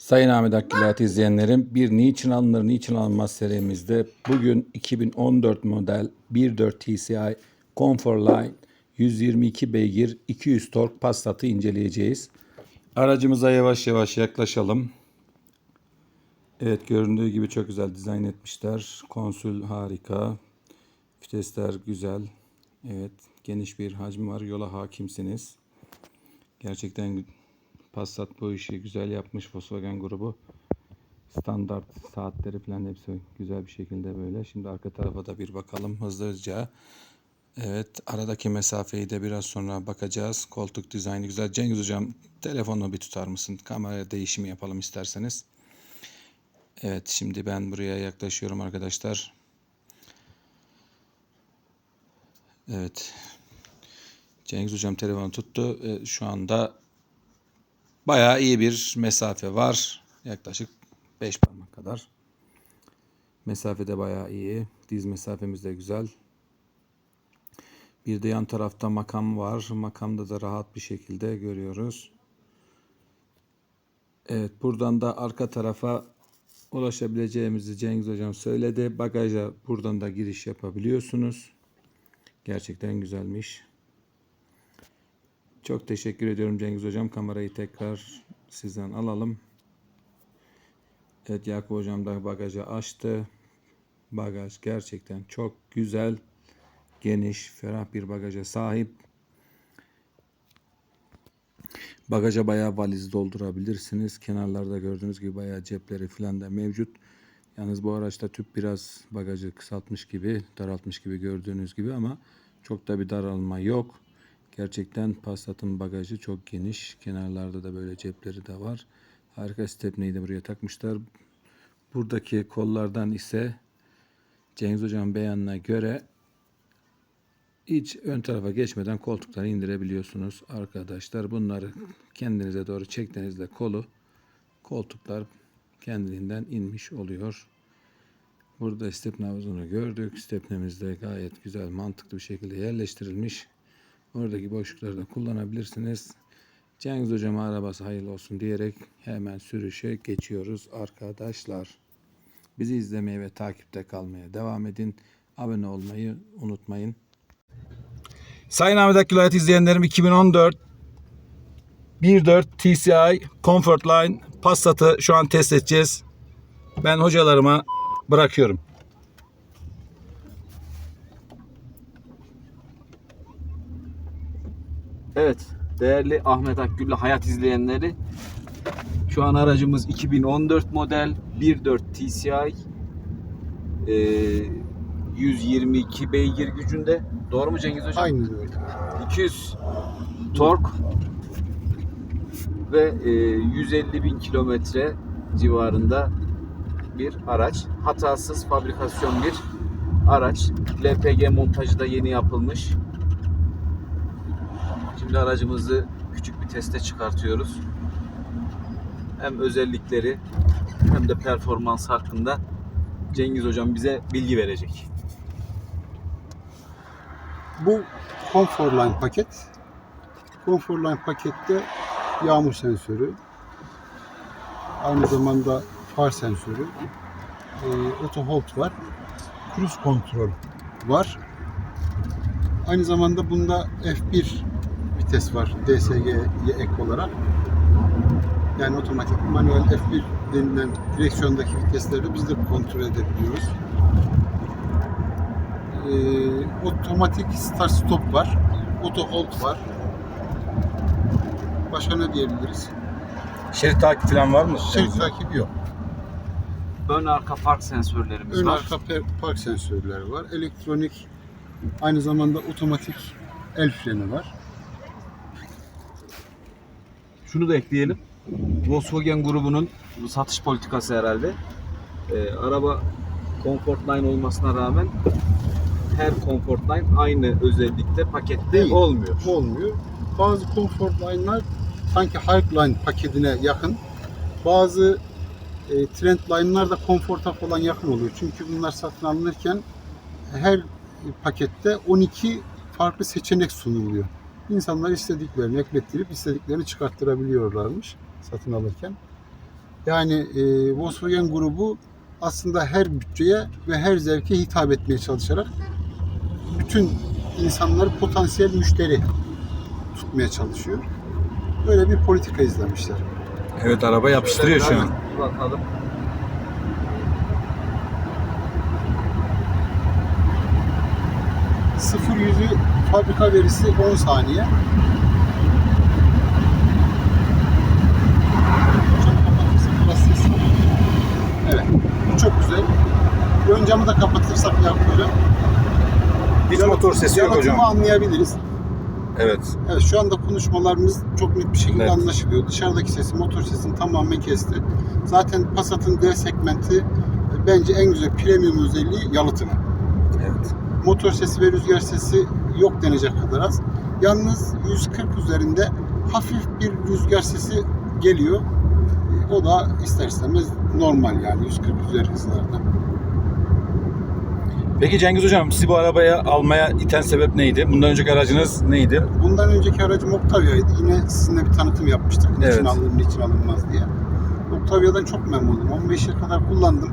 Sayın Ahmet Akkilat izleyenlerim bir niçin alınır niçin alınmaz serimizde bugün 2014 model 1.4 TCI Comfortline 122 beygir 200 tork Passat'ı inceleyeceğiz. Aracımıza yavaş yavaş yaklaşalım. Evet göründüğü gibi çok güzel dizayn etmişler. Konsül harika. Vitesler güzel. Evet geniş bir hacmi var. Yola hakimsiniz. Gerçekten Passat bu işi güzel yapmış Volkswagen grubu. Standart saatleri falan hepsi güzel bir şekilde böyle. Şimdi arka tarafa da bir bakalım hızlıca. Evet aradaki mesafeyi de biraz sonra bakacağız. Koltuk dizaynı güzel. Cengiz hocam telefonu bir tutar mısın? Kamera değişimi yapalım isterseniz. Evet şimdi ben buraya yaklaşıyorum arkadaşlar. Evet. Cengiz hocam telefonu tuttu. Ee, şu anda bayağı iyi bir mesafe var. Yaklaşık 5 parmak kadar. Mesafe de bayağı iyi. Diz mesafemiz de güzel. Bir de yan tarafta makam var. Makamda da rahat bir şekilde görüyoruz. Evet buradan da arka tarafa ulaşabileceğimizi Cengiz Hocam söyledi. Bagaja buradan da giriş yapabiliyorsunuz. Gerçekten güzelmiş. Çok teşekkür ediyorum Cengiz Hocam. Kamerayı tekrar sizden alalım. Evet Yakup Hocam da bagajı açtı. Bagaj gerçekten çok güzel, geniş, ferah bir bagaja sahip. Bagaja bayağı valiz doldurabilirsiniz. Kenarlarda gördüğünüz gibi bayağı cepleri falan da mevcut. Yalnız bu araçta tüp biraz bagajı kısaltmış gibi, daraltmış gibi gördüğünüz gibi ama çok da bir daralma yok. Gerçekten Passat'ın bagajı çok geniş. Kenarlarda da böyle cepleri de var. Harika stepneyi de buraya takmışlar. Buradaki kollardan ise Cengiz Hocam beyanına göre hiç ön tarafa geçmeden koltukları indirebiliyorsunuz arkadaşlar. Bunları kendinize doğru çektiğinizde kolu koltuklar kendiliğinden inmiş oluyor. Burada stepne havuzunu gördük. Stepnemiz de gayet güzel, mantıklı bir şekilde yerleştirilmiş. Oradaki boşlukları da kullanabilirsiniz. Cengiz Hocam'a arabası hayırlı olsun diyerek hemen sürüşe geçiyoruz arkadaşlar. Bizi izlemeye ve takipte kalmaya devam edin. Abone olmayı unutmayın. Sayın Ahmet Akgül izleyenlerim 2014 1.4 TCI Comfortline Passat'ı şu an test edeceğiz. Ben hocalarıma bırakıyorum. Evet, değerli Ahmet Akgül'le hayat izleyenleri. Şu an aracımız 2014 model 1.4 TCI. Ee, 122 beygir gücünde. Doğru mu Cengiz Hocam? Aynen öyle. 200 tork ve e, 150 bin kilometre civarında bir araç. Hatasız fabrikasyon bir araç. LPG montajı da yeni yapılmış. Şimdi aracımızı küçük bir teste çıkartıyoruz. Hem özellikleri hem de performans hakkında Cengiz Hocam bize bilgi verecek. Bu Comfortline paket. Comfortline pakette yağmur sensörü, aynı zamanda far sensörü, e, auto hold var, cruise kontrol var. Aynı zamanda bunda F1 vites var DSG'ye ek olarak. Yani otomatik manuel F1 denilen direksiyondaki vitesleri de biz de kontrol edebiliyoruz. Ee, otomatik start stop var. Auto hold var. Başka ne diyebiliriz? Şerit takip falan var mı? Şerit takibi yok. Ön arka park sensörlerimiz Ön var. arka per- park sensörleri var. Elektronik aynı zamanda otomatik el freni var. Şunu da ekleyelim. Volkswagen grubunun bu satış politikası herhalde. Ee, araba Comfortline olmasına rağmen her Comfortline aynı özellikte pakette Değil. olmuyor. Olmuyor. Bazı Comfortline'lar sanki Highline paketine yakın. Bazı e, Trendline'lar da Comfort'a falan yakın oluyor. Çünkü bunlar satın alınırken her pakette 12 farklı seçenek sunuluyor. İnsanlar istediklerini eklettirip istediklerini çıkarttırabiliyorlarmış satın alırken. Yani e, Volkswagen grubu aslında her bütçeye ve her zevke hitap etmeye çalışarak bütün insanları potansiyel müşteri tutmaya çalışıyor. Böyle bir politika izlemişler. Evet araba yapıştırıyor şu an. Bakalım. Sıfır yüzü fabrika verisi 10 saniye. Evet. Bu çok güzel. Ön camı da kapatırsak yakıyorum. Hiç motor sesi yok hocam. Anlayabiliriz. Evet. Evet şu anda konuşmalarımız çok net bir şekilde Evet. anlaşılıyor. Dışarıdaki sesi, motor sesini tamamen kesti. Zaten Passat'ın D segmenti e, bence en güzel premium özelliği yalıtımı. Evet. Motor sesi ve rüzgar sesi yok denecek kadar az. Yalnız 140 üzerinde hafif bir rüzgar sesi geliyor. O da ister istemez normal yani 140 üzeri hızlarda. Peki Cengiz hocam sizi bu arabaya almaya iten sebep neydi? Bundan önceki aracınız neydi? Bundan önceki aracım Octavia'ydı. Yine sizinle bir tanıtım yapmıştık. Niçin Evet. alınır, niçin alınmaz diye. Octavia'dan çok memnunum. 15 yıl kadar kullandım.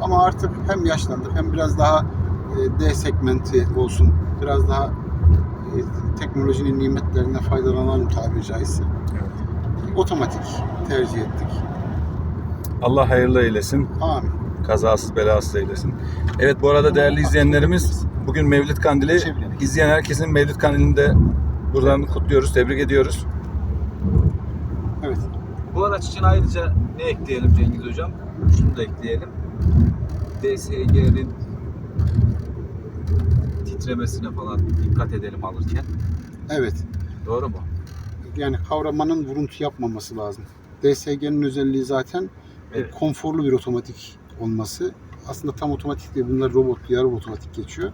Ama artık hem yaşlandık hem biraz daha D segmenti olsun. Biraz daha e, teknolojinin nimetlerinden faydalanalım tabiri caizse. Otomatik tercih ettik. Allah hayırlı eylesin. Amin. Kazasız belasız eylesin. Evet bu arada değerli izleyenlerimiz bugün Mevlid Kandili. İzleyen herkesin Mevlid Kandili'ni de buradan kutluyoruz, tebrik ediyoruz. Evet. Bu araç için ayrıca ne ekleyelim Cengiz Hocam? Şunu da ekleyelim. DSG'nin titremesine falan dikkat edelim alırken. Evet. Doğru mu? Yani kavramanın vuruntu yapmaması lazım. DSG'nin özelliği zaten e, Evet. konforlu bir otomatik olması. Aslında tam otomatik değil. Bunlar robot, yarı otomatik geçiyor.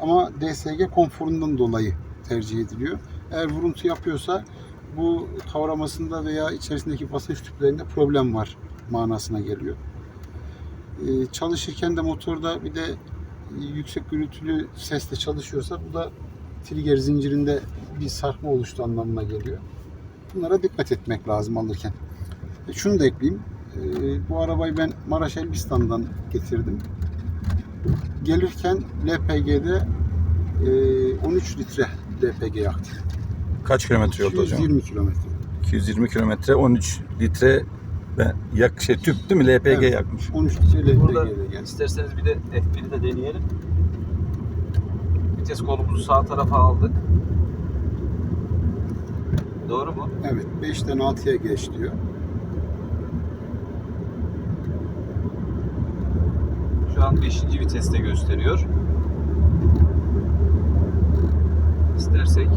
Ama DSG konforundan dolayı tercih ediliyor. Eğer vuruntu yapıyorsa bu kavramasında veya içerisindeki basınç tüplerinde problem var manasına geliyor. Ee, çalışırken de motorda bir de yüksek gürültülü sesle çalışıyorsa bu da trigger zincirinde bir sarkma oluştu anlamına geliyor. Bunlara dikkat etmek lazım alırken. E, şunu da ekleyeyim. E, bu arabayı ben Maraş Elbistan'dan getirdim. Gelirken LPG'de e, 13 litre LPG yaktı. Kaç kilometre yolda hocam? 220 kilometre. 220 kilometre 13 litre ve yak şey tüp değil mi? LPG Evet. yakmış. 13 litre Burada LPG'de geldi. isterseniz bir de F1'i de deneyelim. Vites kolumuzu sağ tarafa aldık. Doğru mu? Evet 5'ten 6'ya geç diyor. Şu an 5. viteste gösteriyor. İstersek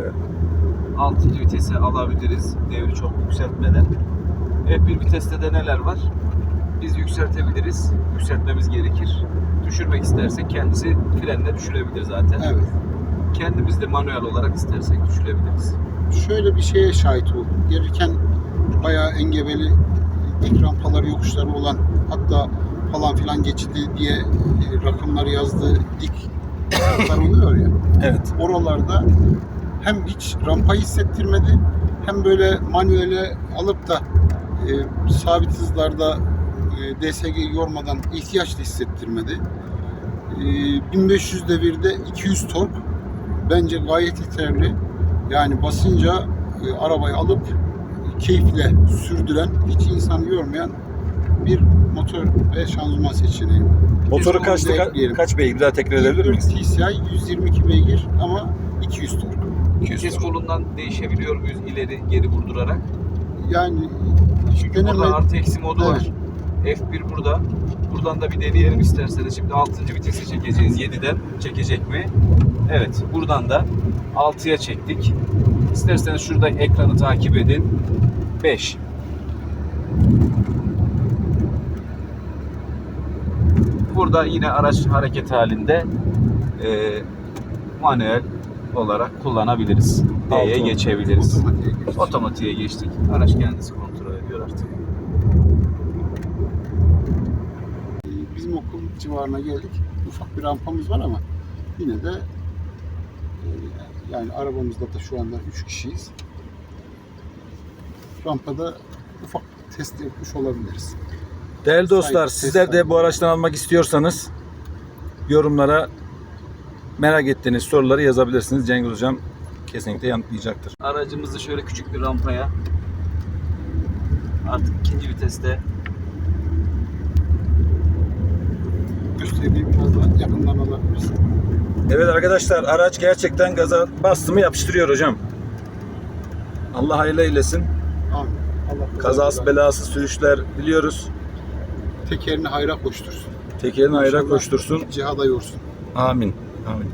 Evet. 6. vitese alabiliriz. Devri çok yükseltmeden. F1 viteste de neler var? Biz yükseltebiliriz. Yükseltmemiz gerekir. Düşürmek istersek kendisi frenle düşürebilir zaten. Evet. Kendimiz de manuel olarak istersek düşürebiliriz. Şöyle bir şeye şahit oldum. Gelirken bayağı engebeli dik rampaları yokuşları olan hatta falan filan geçidi diye e, rakamları yazdığı dik oluyor ya. Evet. Oralarda hem hiç rampayı hissettirmedi hem böyle manuele alıp da e, sabit hızlarda e, DSG'yi yormadan ihtiyaç da hissettirmedi. E, 1500 devirde 200 tork bence gayet yeterli. Yani basınca e, arabayı alıp keyifle sürdüren, hiç insanı yormayan bir motor ve şanzıman seçeneği. Motoru kaçtı? Ka- kaç beygir? Daha tekrar edebilir miyiz? TCI 122 beygir ama 200 tork. 200 Vites kolundan değişebiliyor muyuz ileri geri vurdurarak? Yani Çünkü burada deneme artı eksi modu Evet. var. F1 burada. Buradan da bir deneyelim isterseniz. Şimdi 6. vitese çekeceğiz. 7'den çekecek mi? Evet. Buradan da 6'ya çektik. İsterseniz şurada ekranı takip edin. 5. Burada yine araç hareket halinde e, manuel olarak kullanabiliriz. D'ye geçebiliriz. otomatiğe. Otomatiğe geçtik. Araç kendisi kontrol civarına geldik. Ufak bir rampamız var ama yine de e, yani arabamızda da şu anda 3 kişiyiz. Rampada ufak test yapmış olabiliriz. Değerli dostlar Saygı, sizler de bu araçtan almak istiyorsanız yorumlara merak ettiğiniz soruları yazabilirsiniz. Cengiz Hocam kesinlikle yanıtlayacaktır. Aracımızı şöyle küçük bir rampaya artık ikinci viteste Göstereyim biraz daha yakından alabiliriz. Evet arkadaşlar araç gerçekten gaza bastı mı yapıştırıyor hocam. Allah hayırlı eylesin. Amin. Allah Kazası belası sürüşler biliyoruz. tekerini hayra koştursun. Tekerini hayra İnşallah koştursun. Cihada yorsun. Amin. Amin.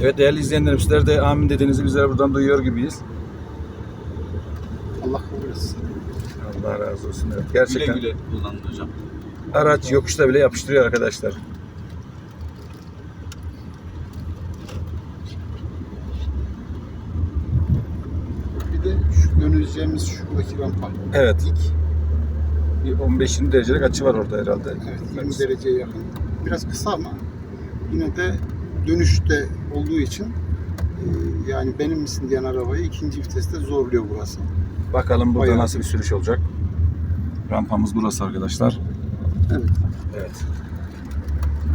Evet değerli izleyenlerim sizler de amin dediğinizi bizler buradan duyuyor gibiyiz. Allah kabul etsin. Allah razı olsun. Evet, güle gerçekten güle kullanın hocam. araç yokuşta bile yapıştırıyor arkadaşlar. Bir de şu döneceğimiz şuradaki rampa. Evet. Dik. Bir 15 derecelik açı var orada herhalde. Evet 20 dereceye yakın. Biraz kısa ama yine de dönüşte olduğu için e, yani benim misin diyen arabayı ikinci viteste zorluyor burası. Bakalım burada Bayağı. nasıl bir sürüş olacak. Rampamız burası arkadaşlar. Evet. Evet.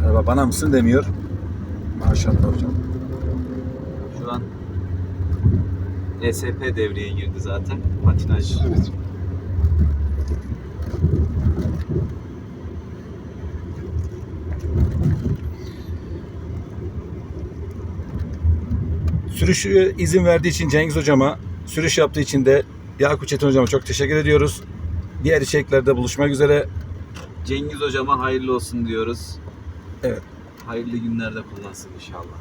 Araba bana mısın demiyor. Maşallah hocam. Şu an ESP devreye girdi zaten. Patinaj. Evet. Sürüşü izin verdiği için Cengiz hocama, sürüş yaptığı için de Yakup Çetin hocama çok teşekkür ediyoruz. Diğer içeriklerde buluşmak üzere. Cengiz hocama hayırlı olsun diyoruz. Evet. Hayırlı günlerde kullansın inşallah.